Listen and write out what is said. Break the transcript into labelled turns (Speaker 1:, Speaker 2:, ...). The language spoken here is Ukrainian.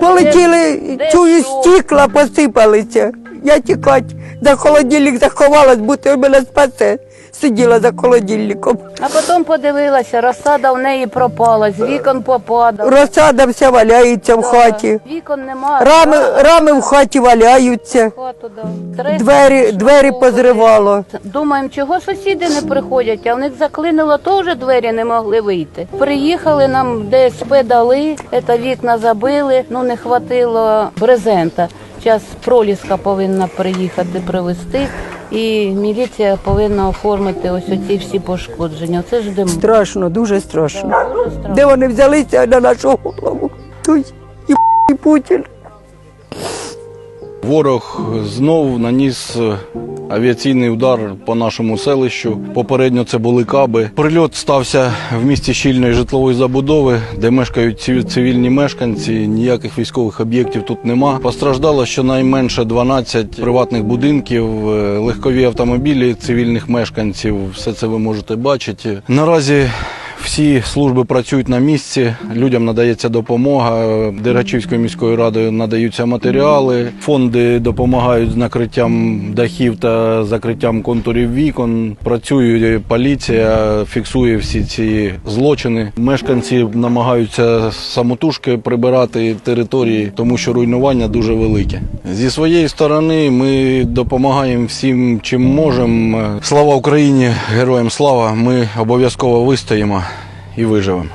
Speaker 1: Полетіли, чую, стікла посипалися. Я тікать за холодильник заховалась, будто мене спасе. Сиділа за холодильником.
Speaker 2: А потім подивилася, розсада в неї пропала, з вікон попадав.
Speaker 1: Розсада вся валяється в хаті.
Speaker 2: Вікон немає.
Speaker 1: Рами, рами в хаті валяються.
Speaker 2: Хату. Стрес
Speaker 1: Двері, двері позривало.
Speaker 2: Думаємо, чого сусіди не приходять, а в них заклинило, теж двері не могли вийти. Приїхали, нам ДСП дали, це вікна забили, ну не хватило брезента. Зараз проліска повинна приїхати привезти, і міліція повинна оформити ось оці всі пошкодження. Це ж дим.
Speaker 1: Страшно, дуже страшно.
Speaker 2: Дуже страшно.
Speaker 1: Де вони взялися на нашу голову? Той і, і Путін.
Speaker 3: Ворог знов наніс авіаційний удар по нашому селищу. Попередньо це були каби. Прильот стався в місті щільної житлової забудови, де мешкають цивільні мешканці. Ніяких військових об'єктів тут нема. Постраждало щонайменше 12 приватних будинків, е, легкові автомобілі цивільних мешканців. Все це ви можете бачити. Наразі всі служби працюють на місці, людям надається допомога. Дергачівською міською радою надаються матеріали. Фонди допомагають з накриттям дахів та закриттям контурів вікон. Працює поліція, фіксує всі ці злочини. Мешканці намагаються самотужки прибирати території, тому що руйнування дуже велике. Зі своєї сторони ми допомагаємо всім, чим можемо. Слава Україні! Героям слава! Ми обов'язково вистоїмо і виживемо.